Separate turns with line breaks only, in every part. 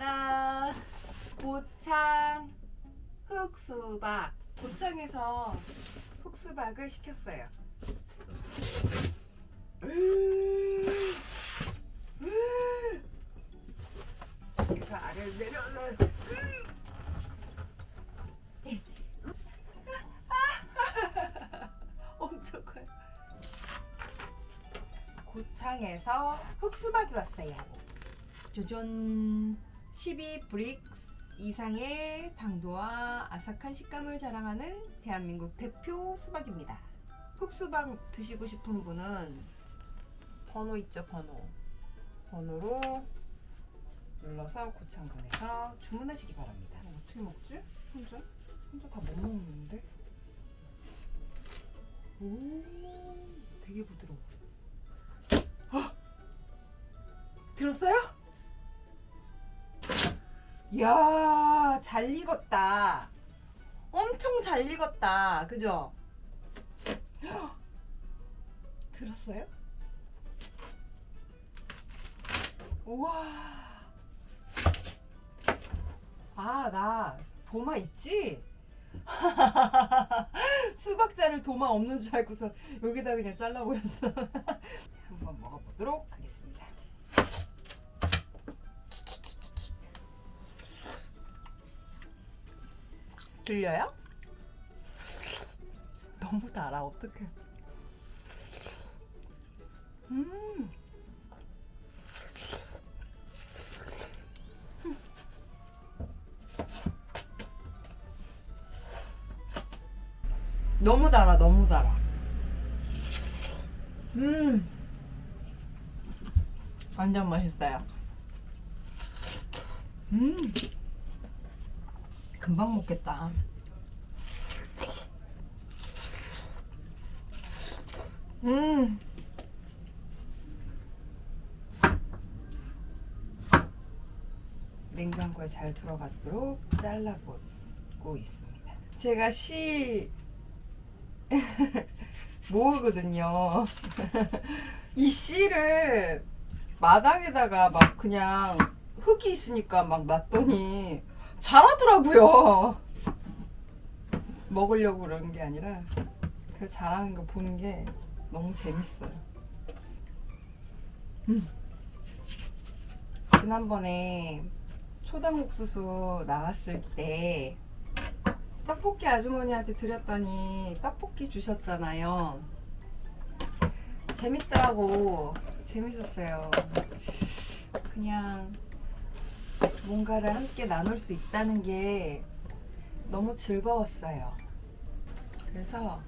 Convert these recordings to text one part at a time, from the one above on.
짜란 고창 흑수박 고창에서 흑수박을 시켰어요. 제가 아래를 내려는 엄청 커요. 고창에서 흑수박이 왔어요. 짜잔 12 브릭스 이상의 당도와 아삭한 식감을 자랑하는 대한민국 대표 수박입니다. 흑수박 드시고 싶은 분은 번호 있죠 번호 번호로 눌러서 고창군에서 주문하시기 바랍니다. 이거 어떻게 먹지? 혼자? 혼자 다 못 먹는데? 오 되게 부드러워. 헉! 들었어요? 이야 잘 익었다 엄청 잘 익었다 그죠? 헉! 들었어요? 우와 아 나 도마 있지? 수박자를 도마 없는 줄 알고서 여기다 그냥 잘라버렸어 한번 먹어보도록 하겠습니다 들려요? 너무 달아 어떡해. 음. 너무 달아 너무 달아. 음. 완전 맛있어요. 음 금방 먹겠다. 음. 냉장고에 잘 들어가도록 잘라보고 있습니다. 제가 씨 모으거든요. 이 씨를 마당에다가 막 그냥 흙이 있으니까 막 놨더니 자라더라고요. 먹으려고 그러는 게 아니라 그 자라는 거 보는 게 너무 재밌어요. 음. 지난번에 초당옥수수 나왔을 때 떡볶이 아주머니한테 드렸더니 떡볶이 주셨잖아요. 재밌더라고. 재밌었어요. 그냥 뭔가를 함께 나눌 수 있다는 게 너무 즐거웠어요. 그래서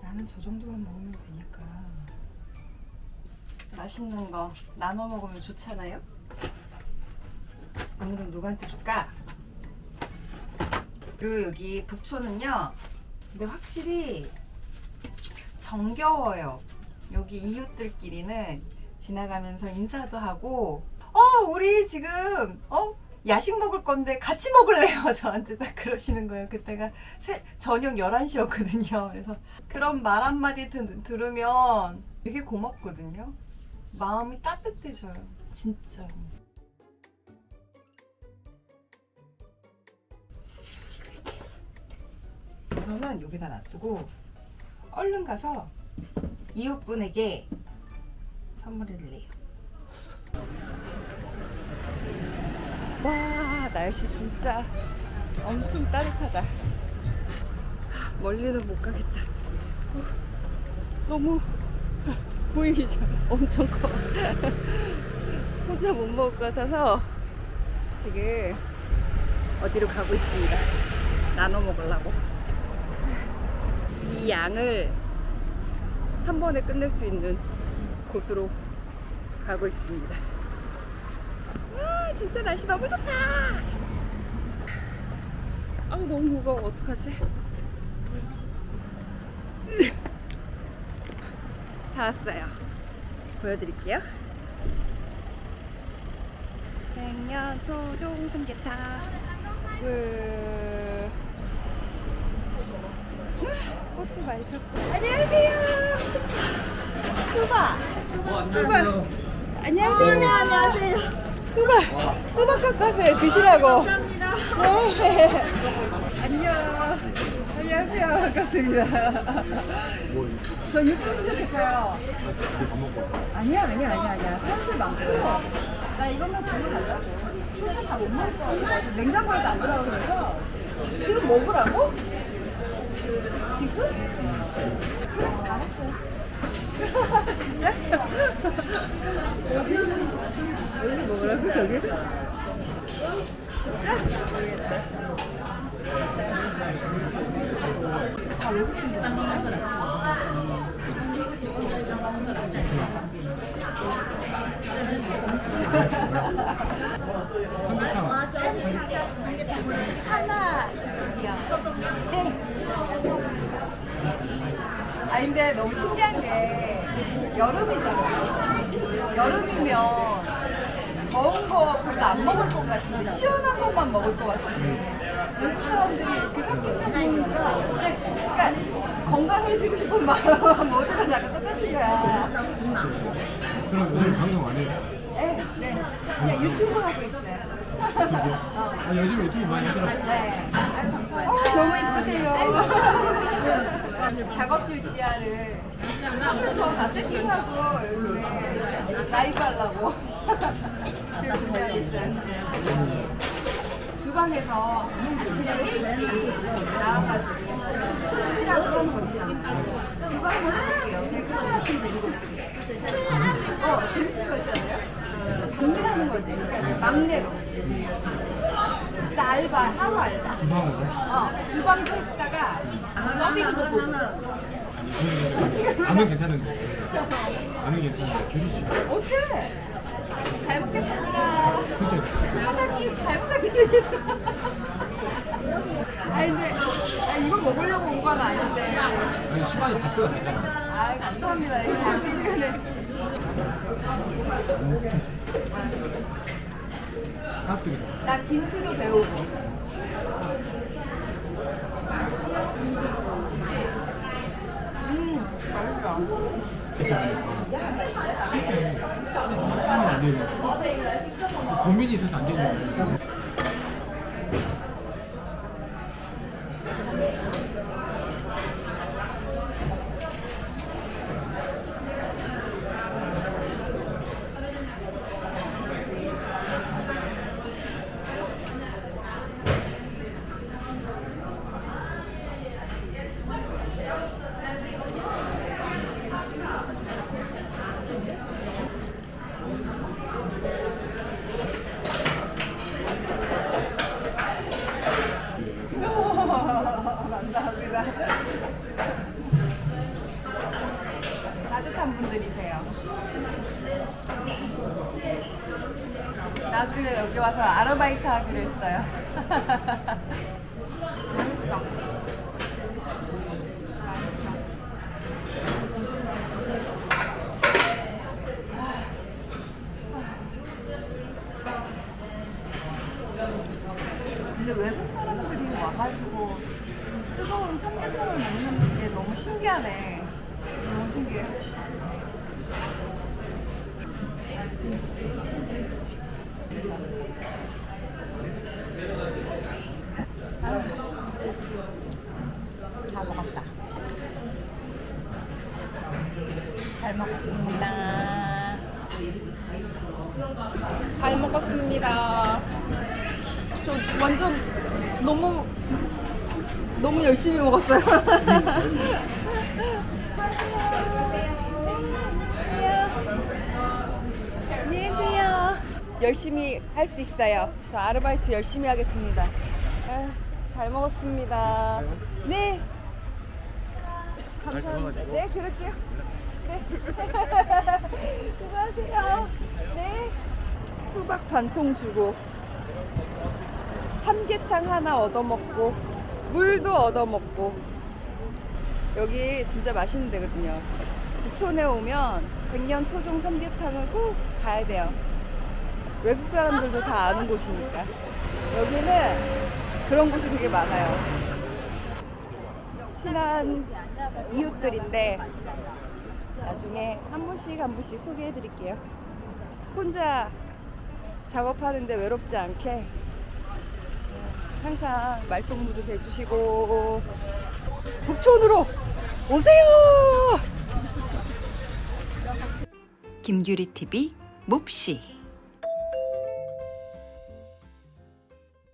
나는 저 정도만 먹으면 되니까 맛있는 거 나눠 먹으면 좋잖아요. 오늘은 누구한테 줄까? 그리고 여기 북촌은요. 근데 확실히 정겨워요. 여기 이웃들끼리는 지나가면서 인사도 하고, 어, 우리 지금, 어, 야식 먹을 건데 같이 먹을래요? 저한테 딱 그러시는 거예요. 그때가 새- 저녁 11시였거든요. 그래서 그런 말 한마디 들, 들으면 되게 고맙거든요. 마음이 따뜻해져요. 진짜. 우선은 여기다 놔두고 얼른 가서 이웃분에게 선물을 드려요. 와 날씨 진짜 엄청 따뜻하다. 하, 멀리는 못 가겠다. 어, 너무 보이죠? 엄청 커. 혼자 못 먹을 것 같아서 지금 어디로 가고 있습니다. 나눠 먹으려고. 이 양을 한 번에 끝낼 수 있는 곳으로 가고 있습니다. 와, 진짜 날씨 너무 좋다. 아우 너무 무거워. 어떡하지? 다 왔어요. 보여드릴게요. 백년 토종 삼계탕. 으... 꽃도 많이 폈고. 안녕하세요. 수바. 수바. 안녕하세요. 안녕하세요. 수박, 수박 깎아서 드시라고. 감사합니다. 네. 안녕. 안녕하세요. 반갑습니다. 저 유튜브 시작했어요. 아니야, 아니야, 아니야, 아니야. 사람들 많고. 나 이것만 주고 달라고. 소주 다못 먹을 거 같아. 냉장고에도 안 들어가고 그래서. 지금 먹으라고? 지금? 그럼 알았어. 진짜? 어디 먹으라고 저기? 진짜? 다 외국인이야. 근데 너무 신기한 게 여름이잖아요. 여름이면 더운 거 별로 안 먹을 것 같은데 시원한 것만 먹을 것 같은데 외국 사람들이 이렇게 따뜻한 거니까 그러니까 건강해지고 싶은 마음은 모두가 다 똑같은 거야.
그럼 오늘 방송 안 해요?
네, 네. 그냥 유튜브 하고 있어요. 어.
아, 요즘 유튜브 많이 하더라고요.
네. 어, 너무 이쁘세요. 작업실 지하를 다 세팅하고 요즘에 라이브 하려고 지금 준비하겠어요. 주방에서 아침에 일찍 나와가지고 손질하고 하는 거 있잖아요. 그거 한번 해볼게요. 제가 느낌 드리고 어, 재밌을 거 있잖아요. 장미라는 거지. 막내로. 나 알바, 하루 알바.
주방에서?
어, 주방도 했다가 서빙도 보고.
가면 괜찮은데. 가면 괜찮은데. 줄이시.
어때? 잘 먹겠습니다. 사장님 잘 부탁드립니다. 아 근데 아, 이거 먹으려고 온 건 아닌데.
아니, 시간이 바뀌어야 되잖아.
아 감사합니다. 바쁜 시간에.
깍두기다.
나 김치도 배우고. 음.
하면 안 되는 고민이 있어서 안 되는 거예요.
감사합니다. 따뜻한 분들이세요. 나중에 여기 와서 아르바이트 하기로 했어요. 맛있어. 근데 외국 사람들이 와가지고 뜨거운 삼계탕을 먹는 게 너무 신기하네. 너무 신기해. 그래서. 아휴, 다 먹었다. 잘 먹었습니다. 잘 먹었습니다. 저 완전 너무 너무 열심히 먹었어요. 안녕히 계세요. 열심히 할 수 있어요. 저 아르바이트 열심히 하겠습니다. 아, 잘 먹었습니다. 네. 감사합니다. 네, 그럴게요. 네. 수고하세요. 네. 수박 반통 주고 삼계탕 하나 얻어먹고 물도 얻어먹고 여기 진짜 맛있는 데거든요 부촌에 오면 백년 토종 삼계탕을 꼭 가야 돼요 외국 사람들도 다 아는 곳이니까. 여기는 그런 곳이 되게 많아요. 친한 이웃들인데 나중에 한 분씩 한 분씩 소개해 드릴게요. 혼자 작업하는데 외롭지 않게 항상 말동무도 대주시고 북촌으로 오세요. 김규리 TV 몹시